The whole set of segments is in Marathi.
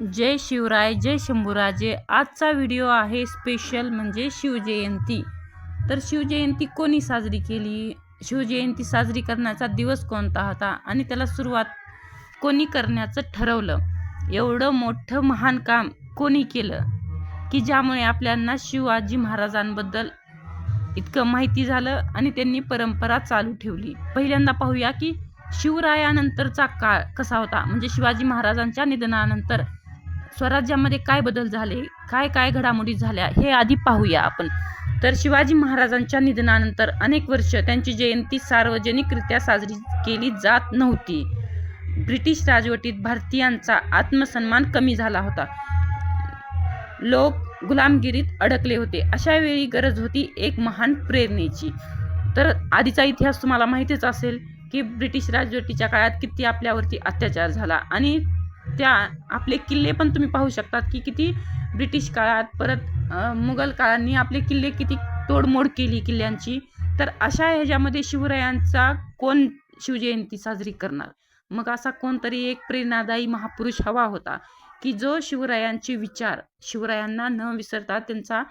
जय शिवराय जय शंभूराजे. आजचा व्हिडिओ आहे स्पेशल म्हणजे शिवजयंती. तर शिवजयंती कोणी साजरी केली? शिवजयंती साजरी करण्याचा दिवस कोणता होता? आणि त्याला सुरुवात कोणी करण्याचं ठरवलं? एवढं मोठं महान काम कोणी केलं? की ज्यामुळे आपल्यांना शिवाजी महाराजांबद्दल इतकं माहिती झालं आणि त्यांनी परंपरा चालू ठेवली. पहिल्यांदा पाहूया की शिवरायानंतरचा काळ कसा होता? म्हणजे शिवाजी महाराजांच्या निधनानंतर स्वराज्यामध्ये काय बदल झाले काय काय घडामोडी झाल्या हे आधी पाहूया आपण. तर शिवाजी महाराजांच्या निधनानंतर अनेक वर्ष त्यांची जयंती सार्वजनिकरित्या साजरी केली जात नव्हती. ब्रिटिश राजवटीत भारतीयांचा आत्मसन्मान कमी झाला होता. लोक गुलामगिरीत अडकले होते. अशा वेळी गरज होती एक महान प्रेरणेची. तर आधीचा इतिहास तुम्हाला माहितीच असेल की ब्रिटिश राजवटीच्या काळात किती आपल्यावरती अत्याचार झाला आणि त्या आपले किल्ले पण तुम्ही पाहू शकतात की किती ब्रिटिश काळात परत मुघल काळांनी आपले किल्ले किती तोडमोड केली किल्ल्यांची. तर अशा ह्याच्यामध्ये शिवरायांचा कोण शिवजयंती साजरी करणार? मग असा कोणतरी एक प्रेरणादायी महापुरुष हवा होता की जो शिवरायांचे विचार शिवरायांना न विसरता त्यांचा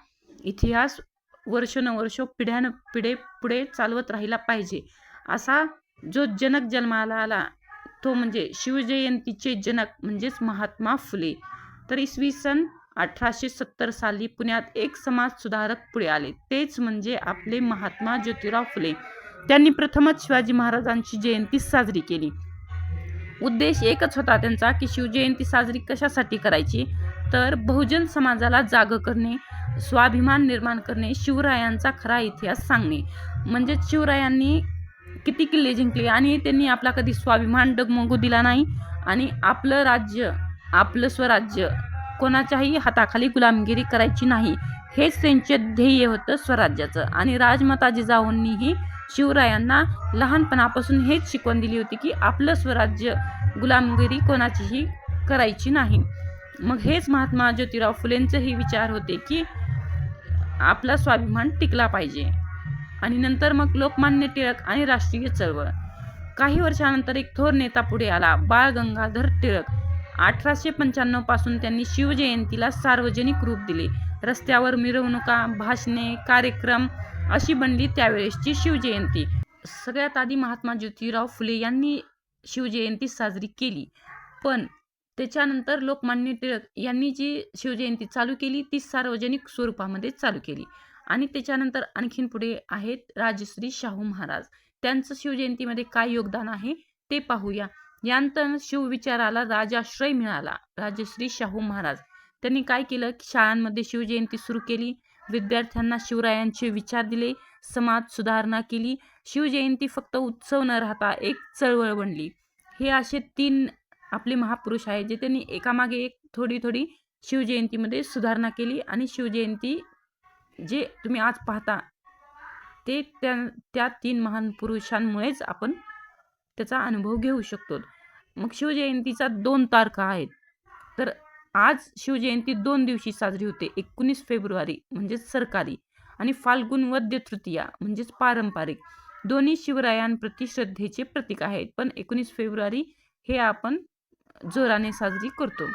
इतिहास वर्षानुवर्ष पिढ्यान पिढे पुढे चालवत राहिला पाहिजे. असा जो जनक जन्माला आला तो म्हणजे शिवजयंतीचे जनक म्हणजेच महात्मा फुले. तर इसवी सन अठराशे सत्तर साली पुण्यात एक समाज सुधारक पुढे आले. तेच म्हणजे आपले महात्मा ज्योतिराव फुले. त्यांनी प्रथमच शिवाजी महाराजांची जयंती साजरी केली. उद्देश एकच होता त्यांचा की शिवजयंती साजरी कशासाठी करायची? तर बहुजन समाजाला जाग करणे स्वाभिमान निर्माण करणे शिवरायांचा खरा इतिहास सांगणे. म्हणजेच शिवरायांनी किती किल्ले जिंकले आणि त्यांनी आपला कधी स्वाभिमान डगमगू दिला नाही. आणि आपलं राज्य आपलं स्वराज्य कोणाच्याही हाताखाली गुलामगिरी करायची नाही. हेच त्यांचे ध्येय होतं स्वराज्याचं. आणि राजमाता जिजाऊंनीही शिवरायांना लहानपणापासून हेच शिकवण दिली होती की आपलं स्वराज्य गुलामगिरी कोणाचीही करायची नाही. मग हेच महात्मा ज्योतिराव फुलेंचेही विचार होते की आपला स्वाभिमान टिकला पाहिजे. आणि नंतर मग लोकमान्य टिळक आणि राष्ट्रीय चळवळ. काही वर्षानंतर एक थोर नेता पुढे आला बाळ गंगाधर टिळक. अठराशे पंच्याण्णवपासून त्यांनी शिवजयंतीला सार्वजनिक रूप दिले. रस्त्यावर मिरवणुका भाषणे कार्यक्रम अशी बनली त्यावेळेसची शिवजयंती. सगळ्यात आधी महात्मा ज्योतिराव फुले यांनी शिवजयंती साजरी केली. पण त्याच्यानंतर लोकमान्य टिळक यांनी जी शिवजयंती चालू केली ती सार्वजनिक स्वरूपामध्ये चालू केली. आणि त्याच्यानंतर आणखीन पुढे आहेत राजश्री शाहू महाराज. त्यांचं शिवजयंतीमध्ये काय योगदान आहे ते पाहूया. यानंतर शिवविचाराला राजाश्रय मिळाला. राजश्री शाहू महाराज. त्यांनी काय केलं? की शाळांमध्ये शिवजयंती सुरू केली. विद्यार्थ्यांना शिवरायांचे विचार दिले. समाज सुधारणा केली. शिवजयंती फक्त उत्सव न राहता एक चळवळ बनली. हे असे तीन आपले महापुरुष आहेत जे त्यांनी एकामागे एक थोडी थोडी शिवजयंतीमध्ये सुधारणा केली आणि शिवजयंती जे तुम्ही आज पाहता ते त्या त्या तीन महान पुरुषांमुळेच आपण त्याचा अनुभव घेऊ शकतो. मग शिवजयंतीचा दोन तारखा आहेत. तर आज शिवजयंती दोन दिवशी साजरी होते. एकोणीस फेब्रुवारी म्हणजेच सरकारी आणि फाल्गुन वद्य तृतीया म्हणजेच पारंपरिक. दोन्ही शिवरायांप्रती श्रद्धेचे प्रतीक आहेत. पण एकोणीस फेब्रुवारी हे आपण जोराने साजरी करतो.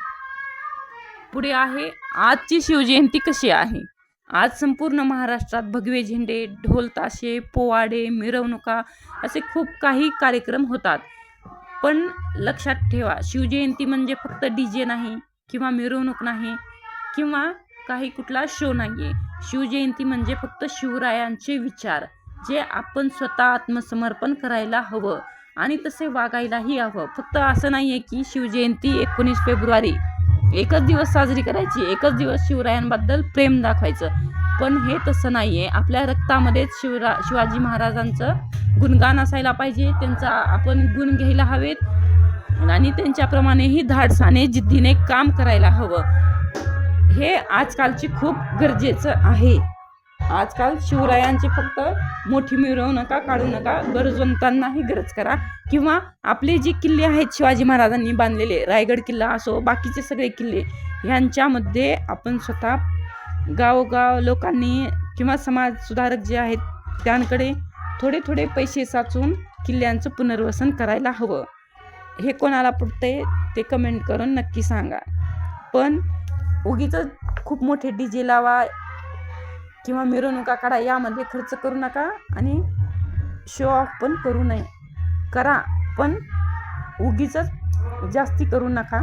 पुढे आहे आजची शिवजयंती कशी आहे? आज संपूर्ण महाराष्ट्रात भगवे झेंडे ढोल ताशे पोवाडे मिरवणुका असे खूप काही कार्यक्रम होतात. पण लक्षात ठेवा शिवजयंती म्हणजे फक्त डी जे नाही किंवा मिरवणूक नाही किंवा काही कुठला शो नाही आहे शिवजयंती म्हणजे फक्त शिवरायांचे विचार जे आपण स्वतः आत्मसमर्पण करायला हवं आणि तसे वागायलाही हवं. फक्त असं नाही आहे की शिवजयंती एकोणीस फेब्रुवारी एकच दिवस साजरी करायची एकच दिवस शिवरायांबद्दल प्रेम दाखवायचं. पण हे तसं नाही आहे आपल्या रक्तामध्येच शिवरा शिवाजी महाराजांचं गुणगान असायला पाहिजे. त्यांचा आपण गुण घ्यायला हवेत आणि त्यांच्याप्रमाणेही धाडसाने जिद्दीने काम करायला हवं. हे आजकालची खूप गरजेचं आहे. आजकाल शिवरायांची फक्त मोठी मिरवणुका काढू नका. गरजवंतांनाही गरज करा. किंवा आपले जे किल्ले आहेत शिवाजी महाराजांनी बांधलेले रायगड किल्ला असो बाकीचे सगळे किल्ले ह्यांच्यामध्ये आपण स्वतः गावोगाव लोकांनी किंवा समाज सुधारक जे आहेत त्यांकडे थोडे थोडे पैसे साचून किल्ल्यांचं पुनर्वसन करायला हवं. हे कोणाला पडते ते कमेंट करून नक्की सांगा. पण उगीच खूप मोठे डी जे लावा किंवा मिरवणुका काढा यामध्ये खर्च करू नका आणि शो ऑफ पण करू नये. करा पण उगीच जास्ती करू नका.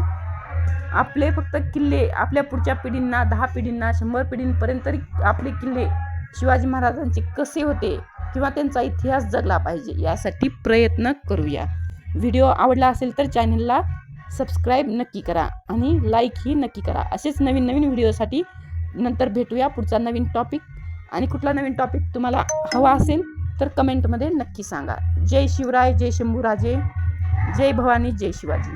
आपले फक्त किल्ले आपल्या पुढच्या पिढींना दहा पिढींना शंभर पिढींपर्यंत तरी आपले किल्ले शिवाजी महाराजांचे कसे होते किंवा त्यांचा इतिहास जगला पाहिजे यासाठी प्रयत्न करूया. व्हिडिओ आवडला असेल तर चॅनलला सबस्क्राईब नक्की करा आणि लाईकही नक्की करा. असेच नवीन नवीन व्हिडिओसाठी नंतर भेटूया पुढचा नवीन टॉपिक आणि कुठला नवीन टॉपिक तुम्हाला हवा असेल तर कमेंटमध्ये नक्की सांगा. जय शिवराय जय शंभूराजे जय भवानी जय शिवाजी.